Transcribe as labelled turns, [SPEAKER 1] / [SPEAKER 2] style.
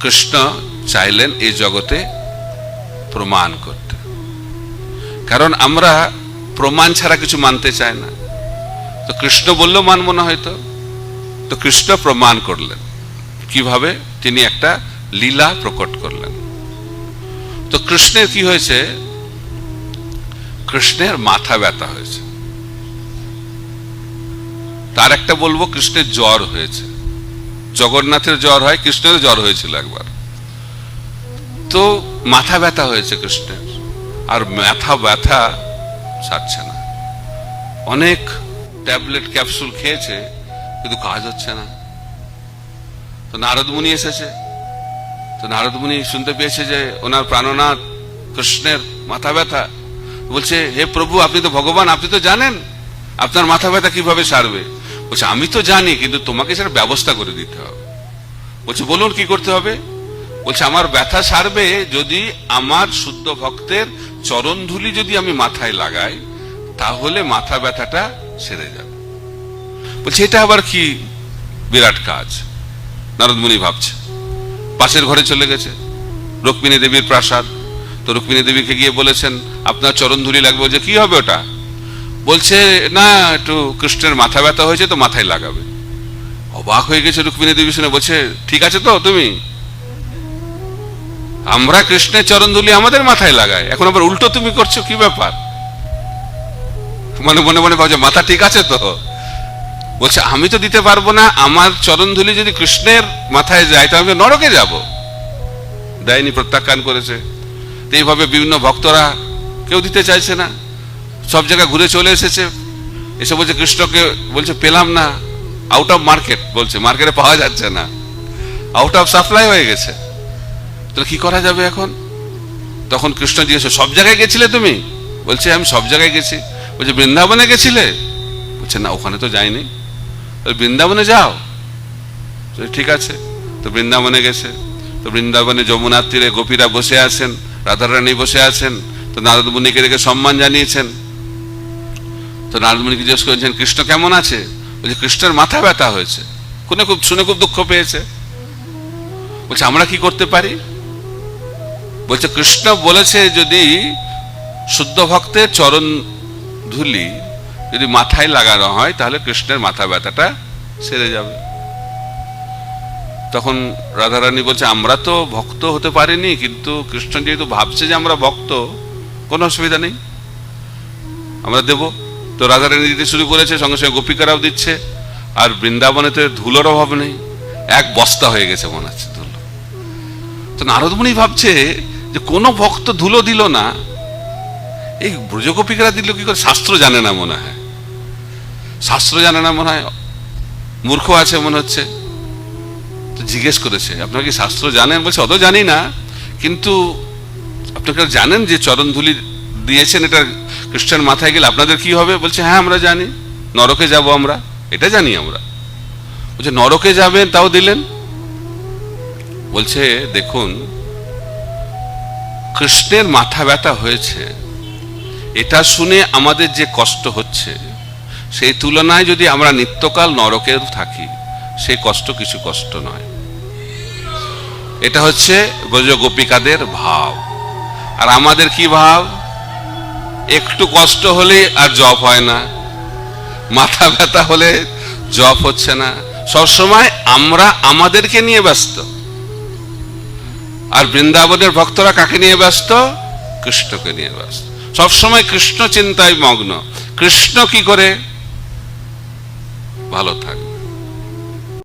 [SPEAKER 1] কৃষ্ণ চাইলেন এই জগতে প্রমাণ করতে। কারণ আমরা প্রমাণ ছাড়া কিছু মানতে চাই না। তো কৃষ্ণ বললেও মানব না হয়তো। তো কৃষ্ণ প্রমাণ করলেন। কীভাবে? তিনি একটা লীলা প্রকট করলেন। তো কৃষ্ণের কি হয়েছে? কৃষ্ণের মাথা ব্যথা হয়েছে। তার একটা বলব, কৃষ্ণের জ্বর হয়েছে। জগন্নাথের জ্বর হয় কৃষ্ণের জ্বর হয়েছিল একবার। তো মাথা ব্যথা হয়েছে কৃষ্ণের, আর মাথা ব্যথা ছাড়ছে না। অনেক ট্যাবলেট, ক্যাপসুল খেয়েছে, কিন্তু কাজ হচ্ছে না। তো নারদ মুনি এসেছে। তো নারদ মুনি শুনতে পেয়েছে যে ওনার প্রাণনাথ কৃষ্ণের মাথা ব্যথা। বলছে, হে প্রভু, আপনি তো ভগবান, আপনি তো জানেন আপনার মাথা ব্যথা কীভাবে সারবে? বলছে, আমি তো জানি, কিন্তু তোমাকে সেটা ব্যবস্থা করে দিতে হবে। বলছে, বলুন কি করতে হবে? বলছে, আমার ব্যথা সারবে যদি আমার শুদ্ধ ভক্তের চরণ ধুলি যদি আমি মাথায় লাগাই, তাহলে মাথা ব্যথাটা সেরে যাবে। বলছে, এটা আবার কি বিরাট কাজ? নারদ মুনি ভাবছে। পাশের ঘরে চলে গেছে, রুক্মিণী দেবীর প্রাসাদ। তো রুক্মিণী দেবীকে গিয়ে বলেছেন, আপনার চরণ ধুলি লাগবে। যে কি হবে ওটা? বলছে, না, একটু কৃষ্ণের মাথা ব্যথা হয়েছে তো মাথায় লাগাবে। অবাক হয়ে গেছে রুক্মিণী দেবী শুনে, বলছে, ঠিক আছে তো, তুমি? আমরা কৃষ্ণের চরণ ধুলি আমাদের মাথায় লাগাই। এখন আবার উল্টো তুমি করছ, কি ব্যাপার? মনে মনে মনে ভাবছে, মাথা ঠিক আছে তো? বলছে, আমি তো দিতে পারব না, আমার চরণ ধুলি যদি কৃষ্ণের মাথায় যায়, তাহলে আমি নরকে যাব। দেয়নি প্রত্যাখ্যান করেছে। তো এইভাবে বিভিন্ন ভক্তরা কেউ দিতে চাইছে না। সব জায়গায় ঘুরে চলে এসেছে। এসে বলছে, কৃষ্ণকে বলছে, পেলাম না। আউট অফ মার্কেট বলছে মার্কেটে পাওয়া যাচ্ছে না। আউট অফ সাপ্লাই হয়ে গেছে। তাহলে কি করা যাবে এখন? তখন কৃষ্ণ জিজ্ঞেস, সব জায়গায় গেছিলে তুমি? বলছে, আমি সব জায়গায় গেছি। বলছে, বৃন্দাবনে গেছিলে? বলছে, না, ওখানে তো যাইনি। বৃন্দাবনে যাও। ঠিক আছে। তো বৃন্দাবনে গেছে। তো বৃন্দাবনে যমুনার তীরে গোপীরা বসে আছেন, রাধারানী বসে আছেন। তো নারদ মুনিকে দেখে সম্মান জানিয়েছেন। তো নারদ মুনিকে জিজ্ঞেস করেছেন, কৃষ্ণ কেমন আছে? বলছে, কৃষ্ণের মাথা ব্যথা হয়েছে। কোনে খুব, শুনে খুব দুঃখ পেয়েছে। বলছে, আমরা কি করতে পারি? বলছে, কৃষ্ণ বলেছে যদি শুদ্ধ ভক্তের চরণ ধুলি, যদি মাথায় লাগানো হয়, তাহলে কৃষ্ণের মাথা ব্যথাটা সেরে যাবে। তখন রাধারানী বলছে, আমরা তো ভক্ত হতে পারিনি, কিন্তু কৃষ্ণ যেহেতু ভাবছে যে আমরা ভক্ত, কোনো অসুবিধা নেই। আমরা দেব। তো রাধারানী দিতে শুরু করেছে, সঙ্গে সঙ্গে গোপিকারাও দিচ্ছে, আর বৃন্দাবনেতে ধুলোর অভাব নেই। এক বস্তা হয়ে গেছে মনে হচ্ছে ধুলো। তো নারদমণি ভাবছে যে কোনো ভক্ত ধুলো দিল না, এই ব্রজগোপিকারা দিল কি করে? শাস্ত্র জানে না মনে হয়। শাস্ত্র জানে না মনে হয়, মূর্খ আছে মনে হচ্ছে। তো জিজ্ঞেস করেছে, আপনারা কি শাস্ত্র জানেন? বলছে, অত জানি না, কিন্তু আপনারা জানেন যে চরণ ধুলি দিয়েছেন এটা খ্রিস্টান মাথায় গেলে আপনাদের কি হবে? বলছে হ্যাঁ আমরা জানি। নরকে যাব আমরা। এটা জানি আমরা। বলছে, নরকে যাবেন, তাও দিলেন? বলছে, দেখুন কৃষ্ণের মাথা ব্যথা হয়েছে। এটা শুনে আমাদের যে কষ্ট হচ্ছে, সেই তুলনায় যদি আমরা নিত্যকাল নরকের থাকি, সেই কষ্ট কিছু কষ্ট নয়। এটা হচ্ছে ব্রজ গোপিকাদের ভাব। আর আমাদের কি ভাব? একটু কষ্ট হলেই আর জব হয় না। মাথা ব্যথা হলে জব হচ্ছে না। সবসময় আমরা আমাদেরকে নিয়ে ব্যস্ত। আর বৃন্দাবনের ভক্তরা কাকে নিয়ে ব্যস্ত? কৃষ্ণকে নিয়ে ব্যস্ত। সবসময় কৃষ্ণ চিন্তায় মগ্ন। কৃষ্ণ কি করে? ভালো থাকবে